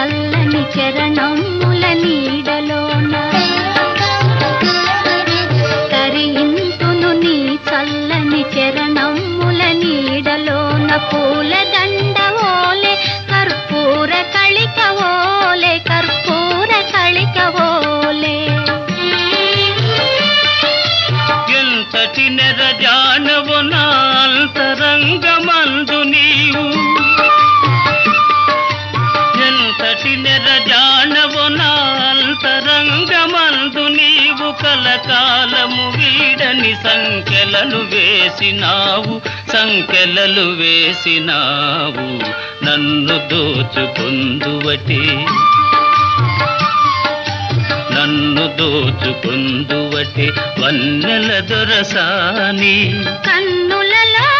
చల్లని చరణముల నీడలోన కరియింతును నీ చల్లని చరణముల నీడలోన పూల దండ ఓలే కర్పూర కళిక ఓలే కర్పూర కళిక ఓలే. ఎంతటి నెర జానవు నాల్ ఎంతటి నెరజానవు నాంతరంగమందు నీవు కలకాలము వీడని సంఖ్యలను వేసినావు సంఖ్యలలు వేసినావు నన్ను దోచుకుందువటి. నన్ను దోచుకుందువటి వన్నెల దొరసాని. కన్నులలో